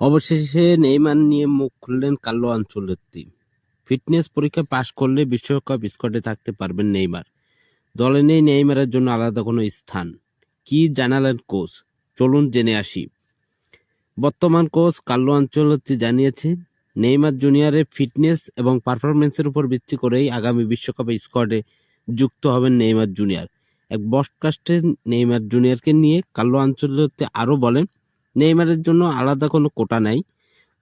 অবশেষে নেইমার নিয়ে মুখ খুললেন কার্লো আনচেলত্তি ফিটনেস পরীক্ষা পাশ করলে বিশ্বকাপ স্কোয়াডে থাকতে পারবেন নেইমার। দলে নেই নেইমারের জন্য আলাদা কোনো স্থান। কি জানালেন কোচ? চলুন জেনে আসি। বর্তমান কোচ কার্লো আনচেলত্তি জানিয়েছেন, নেইমার জুনিয়রের ফিটনেস এবং পারফরমেন্সের উপর ভিত্তি করেই আগামী বিশ্বকাপে স্কোয়াডে যুক্ত হবেন নেইমার জুনিয়র। এক বডকাস্টে নেইমার জুনিয়রকে নিয়ে কার্লো আনচেলত্তি আরও বলেন নেইমারের জন্য আলাদা কোনো কোটা নাই,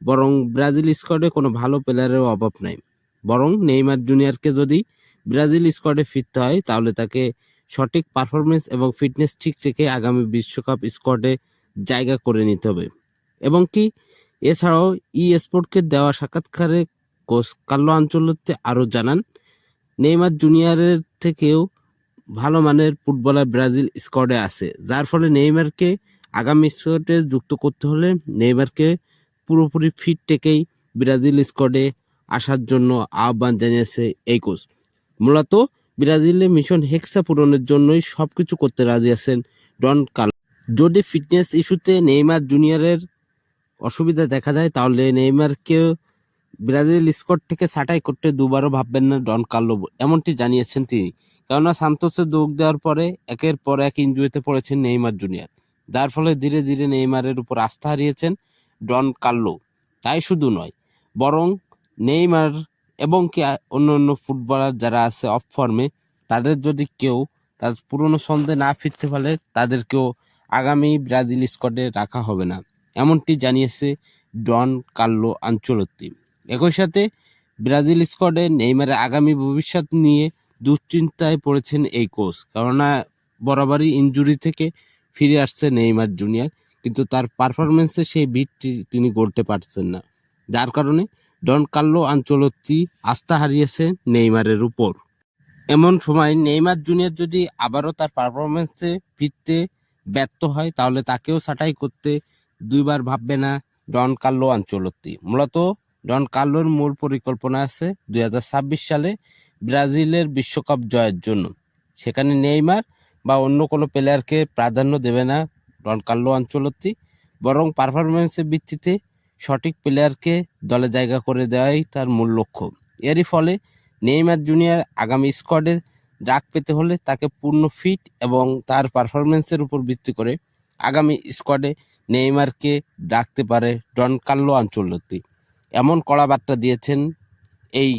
বরং ব্রাজিল স্কোয়াডে কোনো ভালো প্লেয়ারের অভাব নাই। বরং নেইমার জুনিয়রকে যদি ব্রাজিল স্কোয়াডে ফিরতে হয়, তাহলে তাকে সঠিক পারফরমেন্স এবং ফিটনেস ঠিক রেখে আগামী বিশ্বকাপ স্কোয়াডে জায়গা করে নিতে হবে। এবং কি, এছাড়াও ই স্পোর্টকে দেওয়া সাক্ষাৎকারে কোচ কার্লো আঞ্চলতে আরও জানান, নেইমার জুনিয়রের থেকেও ভালো মানের ফুটবলার ব্রাজিল স্কোয়াডে আছে, যার ফলে নেইমারকে আগামী স্কোয়াডে যুক্ত করতে হলে নেইমারকে পুরোপুরি ফিট থেকেই ব্রাজিল স্কোয়াডে আসার জন্য আহ্বান জানিয়েছে এই কোচ। মূলত ব্রাজিলে মিশন হেক্সা পূরণের জন্যই সবকিছু করতে রাজি আছেন ডন কাল যদি ফিটনেস ইস্যুতে নেইমার জুনিয়রের অসুবিধা দেখা যায় তাহলে নেইমারকে ব্রাজিল স্কোয়াড থেকে ছাঁটাই করতে দুবারও ভাববেন না ডন কার্লো। এমনটি জানিয়েছেন তিনি। কেননা সান্তোসে যোগ দেওয়ার পরে, একের পর এক ইঞ্জুরিতে পড়েছেন নেইমার জুনিয়র। যার ফলে ধীরে ধীরে নেইমারের উপর আস্থা হারিয়েছেন ডন কার্লো। তাই শুধু নয়, বরং নেইমার এবং কি অন্য অন্য ফুটবলার যারা আছে অফ ফর্মে, তাদের যদি কেউ তার পুরনো ছন্দে না ফিরতে পারে, তাদেরকেও আগামী ব্রাজিল স্কোয়াডে রাখা হবে না, এমনটি জানিয়েছে ডন কার্লো আঞ্চলত্তি। একই সাথে ব্রাজিল স্কোয়াডে নেইমারের আগামী ভবিষ্যৎ নিয়ে দুশ্চিন্তায় পড়েছেন এই কোচ। কেননা বরাবরই ইনজুরি থেকে ফিরে আসছে নেইমার জুনিয়র। কিন্তু তার পারফরমেন্সে সেই ভিতটি তিনি গড়তে পারছেন না। যার কারণে ডন কার্লো আঞ্চলত্তি আস্থা হারিয়েছে নেইমারের উপর। এমন সময় নেইমার জুনিয়র যদি আবারও তার পারফরমেন্সে ফিরতে ব্যর্থ হয়, তাহলে তাকেও ছাঁটাই করতে দুইবার ভাববে না ডন কার্লো আঞ্চলত্তি। মূলত ডন কার্লোর মূল পরিকল্পনা আছে দুই হাজার ছাব্বিশ সালে ব্রাজিলের বিশ্বকাপ জয়ের জন্য। সেখানে নেইমার বা অন্য কোনো প্লেয়ারকে প্রাধান্য দেবে না ডন কার্লো আঞ্চলত্তি, বরং পারফরমেন্সের ভিত্তিতে সঠিক প্লেয়ারকে দলে জায়গা করে দেওয়াই তার মূল লক্ষ্য। এরই ফলে নেইমার জুনিয়র আগামী স্কোয়াডে ডাক পেতে হলে তাকে পূর্ণ ফিট এবং তার পারফরমেন্সের উপর ভিত্তি করে আগামী স্কোয়াডে নেইমারকে ডাকতে পারে ডন কার্লো আঞ্চলত্তি। এমন কড়া বার্তা দিয়েছেন এই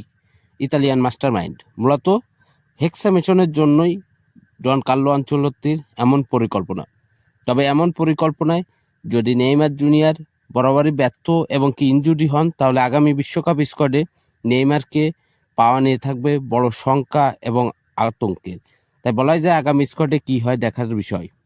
ইতালিয়ান মাস্টার মাইন্ড মূলত হেক্সা মিশনের জন্যই ডন কার্লো আঞ্চলত্তির এমন পরিকল্পনা। তবে এমন পরিকল্পনায় যদি নেইমার জুনিয়র বরাবরই ব্যর্থ এবং কি ইঞ্জুরি হন, তাহলে আগামী বিশ্বকাপ স্কোয়াডে নেইমারকে পাওয়া নিয়ে থাকবে বড় শঙ্কা এবং আতঙ্কের। তাই বলাই যায় আগামী স্কোয়াডে কী হয় দেখার বিষয়।